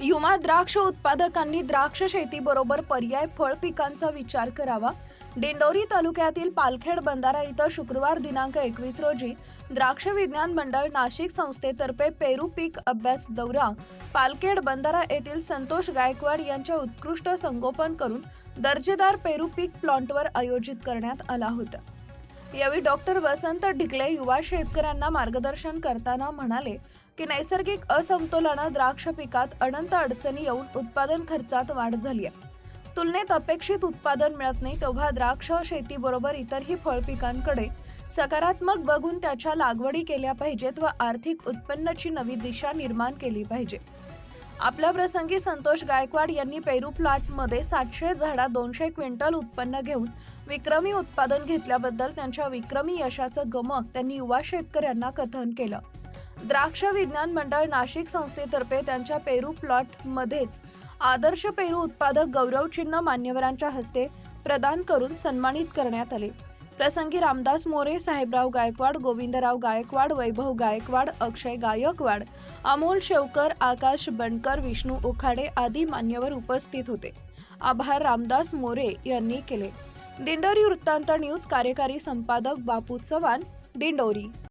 युवा द्राक्ष उत्पादकांनी द्राक्ष शेतीबरोबर पर्याय फळ पिकांचा विचार करावा. दिंडोरी तालुक्यातील पालखेड बंधारा इथं शुक्रवार दिनांक एकवीस रोजी द्राक्ष विज्ञान मंडळ नाशिक संस्थेतर्फे पेरू पीक अभ्यास दौरा. पालखेड बंधारा येथील संतोष गायकवाड यांच्या उत्कृष्ट संगोपन करून दर्जेदार पेरू पीक प्लॉन्टवर आयोजित करण्यात आला होता. यावेळी डॉक्टर वसंत ढिकले युवा शेतकऱ्यांना मार्गदर्शन करताना म्हणाले की नैसर्गिक असमतोलानं द्राक्ष पिकात अनंत अडचणी येऊन उत्पादन खर्चात वाढ झाली आहे. तुलनेत अपेक्षित उत्पादन मिळत नाही तेव्हा द्राक्ष शेतीबरोबर इतरही फळ पिकांकडे सकारात्मक बघून त्याच्या लागवडी केल्या पाहिजेत व आर्थिक उत्पन्नाची नवी दिशा निर्माण केली पाहिजे. आपल्या प्रसंगी संतोष गायकवाड यांनी पेरू प्लॉटमध्ये सातशे झाडा दोनशे क्विंटल उत्पन्न घेऊन विक्रमी उत्पादन घेतल्याबद्दल त्यांच्या विक्रमी यशाचं गमक त्यांनी युवा शेतकऱ्यांना कथन केलं. द्राक्ष विज्ञान मंडळ नाशिक संस्थेतर्फे त्यांच्या पेरू प्लॉट मध्येच आदर्श पेरू उत्पादक गौरव चिन्ह मान्यवरांच्या हस्ते प्रदान करून सन्मानित करण्यात आले. प्रसंगी रामदास मोरे साहेबराव गायकवाड गोविंदराव गायकवाड वैभव गायकवाड अक्षय गायकवाड अमोल शेवकर आकाश बनकर विष्णू उखाडे आदी मान्यवर उपस्थित होते. आभार रामदास मोरे यांनी केले. दिंडोरी वृत्तांत न्यूज कार्यकारी संपादक बापू चव्हाण दिंडोरी.